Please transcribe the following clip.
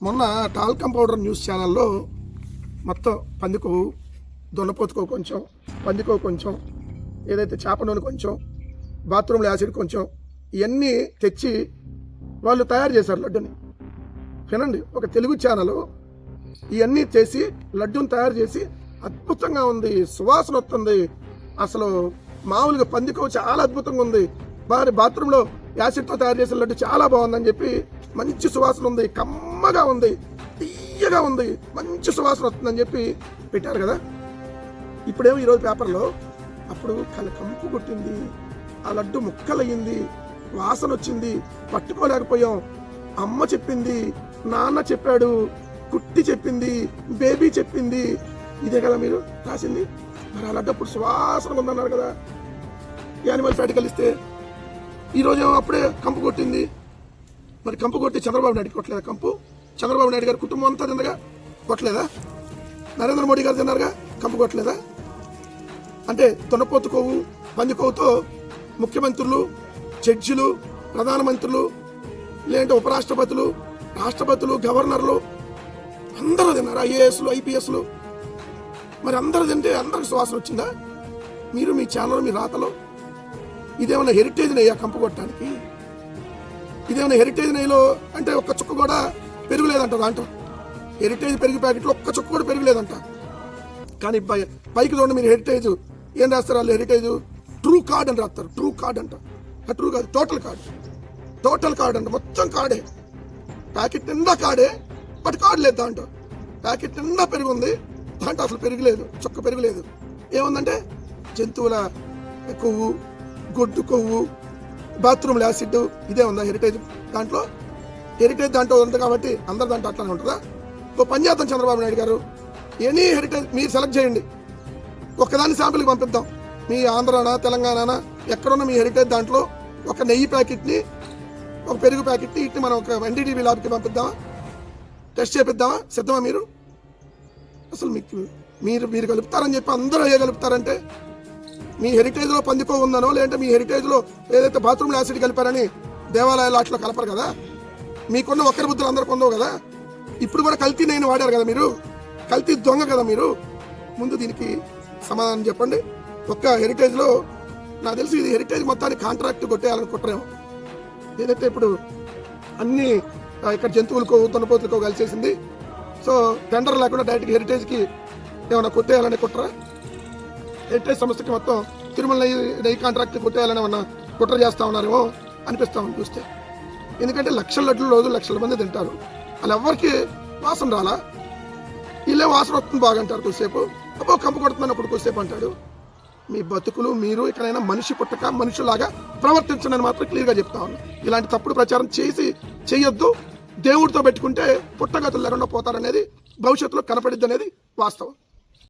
మొన్న talcum powder news ఛానల్లో మొత్తం పందుకు దొన్నపోతుకో కొంచెం పందికో కొంచెం ఏదైతే చేప నూనె కొంచెం బాత్రూంలో యాసిడ్ కొంచెం ఇవన్నీ తెచ్చి వాళ్ళు తయారు చేశారు లడ్డుని. వినండి ఒక తెలుగు ఛానల్ ఇవన్నీ చేసి లడ్డూని తయారు చేసి అద్భుతంగా ఉంది సువాసన వస్తుంది. అసలు మామూలుగా పందికో చాలా అద్భుతంగా ఉంది. వారి బాత్రూంలో యాసిడ్తో తయారు చేసిన లడ్డు చాలా బాగుందని చెప్పి మంచి సువాసన ఉంది కమ్మగా ఉంది తీయగా ఉంది మంచి సువాసన వస్తుందని చెప్పి పెట్టారు కదా. ఇప్పుడేమో ఈరోజు పేపర్లో అప్పుడు కళ్ళ కంపు కొట్టింది ఆ లడ్డు ముక్కలయ్యింది వాసన వచ్చింది పట్టుకోలేకపోయాం అమ్మ చెప్పింది నాన్న చెప్పాడు కుట్టి చెప్పింది బేబీ చెప్పింది. ఇదే కదా మీరు రాసింది? మరి ఆ లడ్డు అప్పుడు సువాసన ఉందన్నారు కదా. యానిమల్ ఫ్యాట్ కలిస్తే ఈరోజు ఏమో అప్పుడే కంపు కొట్టింది. మరి కంపు కొట్టి చంద్రబాబు నాయుడు కొట్టలేదా కంపు? చంద్రబాబు నాయుడు గారి కుటుంబం అంతా తిందగా కొట్టలేదా? నరేంద్ర మోడీ గారు తిన్నారుగా కంపు కొట్టలేదా? అంటే తునపోతు కొవ్వు పంది కొవ్వుతో ముఖ్యమంత్రులు జడ్జిలు ప్రధానమంత్రులు లేదంటే ఉపరాష్ట్రపతులు రాష్ట్రపతులు గవర్నర్లు అందరూ తిన్నారు? ఐఏఎస్లు ఐపీఎస్లు? మరి అందరూ తింటే అందరికి సువాసన వచ్చిందా? మీరు మీ ఛానల్ మీ రాతలో ఇదేమన్నా హెరిటేజ్ అయ్యా కంపు ఇదేమైనా హెరిటేజ్ నెయ్యిలో అంటే ఒక్క చుక్క కూడా పెరుగులేదంట దాంట్లో హెరిటేజ్ పెరుగు ప్యాకెట్లో ఒక్క చుక్క కూడా పెరుగులేదంట. కానీ పై పైకి చూడండి మీరు హెరిటేజ్ ఏం రాస్తారు వాళ్ళు హెరిటేజ్ ట్రూ కార్డ్ అని రాస్తారు. ట్రూ కార్డ్ అంట. ట్రూ కాదు టోటల్ కార్డ్ టోటల్ కార్డ్ అంట. మొత్తం కార్డే ప్యాకెట్ నిండా కార్డే బట్ కార్డు లేదు దాంట్లో. ప్యాకెట్ నిండా పెరిగి ఉంది దాంట్లో అసలు పెరగలేదు. చుక్క పెరగలేదు. ఏముందంటే జంతువుల కొవ్వు గొడ్డు కొవ్వు బాత్రూమ్ యాసిడ్ ఇదే ఉందా? హెరిటేజ్ దాంట్లో? హెరిటేజ్ దాంట్లో ఉంది కాబట్టి అందరు దాంట్లో అట్లానే ఉంటుందా? ఓ పని చేద్దాం చంద్రబాబు నాయుడు గారు. ఎనీ హెరిటేజ్ మీరు సెలెక్ట్ చేయండి. ఒక్కదాన్ని శాంపిల్కి పంపిద్దాం. మీ ఆంధ్రానా తెలంగాణనా ఎక్కడున్న మీ హెరిటేజ్ దాంట్లో ఒక నెయ్యి ప్యాకెట్ని ఒక పెరుగు ప్యాకెట్ని ఇట్టి మనం ఒక ఎన్డీటీవీ ల్యాబ్కి పంపిద్దామా? టెస్ట్ చేపిద్దామా? సిద్ధమా మీరు? అసలు మీకు మీరు మీరు కలుపుతారని చెప్పి అందరూ ఏ కలుపుతారంటే మీ హెరిటేజ్లో పందికో ఉందనో లేదంటే మీ హెరిటేజ్లో ఏదైతే బాత్రూమ్ యాసిడ్ కలిపారని దేవాలయాలు అట్లా కలపరు కదా? మీకున్న ఒక్కరి బుద్ధులు అందరికి ఉండవు కదా? ఇప్పుడు కూడా కల్తీ నేను వాడారు కదా మీరు? కల్తీ దొంగ కదా మీరు? ముందు దీనికి సమాధానం చెప్పండి. ఒక్క హెరిటేజ్లో నాకు తెలిసి ఇది హెరిటేజ్ మొత్తానికి కాంట్రాక్ట్ కొట్టేయాలని ఏదైతే ఇప్పుడు అన్ని ఇక్కడ జంతువులకో దున్నపోతులకో కలిసేసింది. సో టెండర్ లేకుండా డైరెక్ట్గా హెరిటేజ్కి ఏమైనా కొట్టేయాలని కుట్రా హెరిటేజ్ సంస్థకి మొత్తం తిరుమల నెయ్యి కాంట్రాక్ట్ కొట్టేయాలని ఏమన్నా కుట్ర చేస్తా ఉన్నారేమో అనిపిస్తా ఉంది చూస్తే. ఎందుకంటే లక్షల లడ్లు రోజు లక్షల మంది తింటారు. వాళ్ళు ఎవరికి వాసన రాలా? వీళ్ళే వాసన వస్తుంది బాగా అంటారు కొద్దిసేపు. అబ్బో కంపు కొడుతున్నాను అప్పుడు కొద్దిసేపు అంటాడు. మీ బతుకులు మీరు ఎక్కడైనా మనిషి పుట్టక మనుషులాగా ప్రవర్తించండి మాత్రం క్లియర్గా చెప్తా ఉన్నాను ఇలాంటి తప్పుడు ప్రచారం చేసి చేయొద్దు. దేవుడితో పెట్టుకుంటే పుట్టగతులు లేకుండా పోతారనేది భవిష్యత్తులో కనపడిద్ది అనేది వాస్తవం.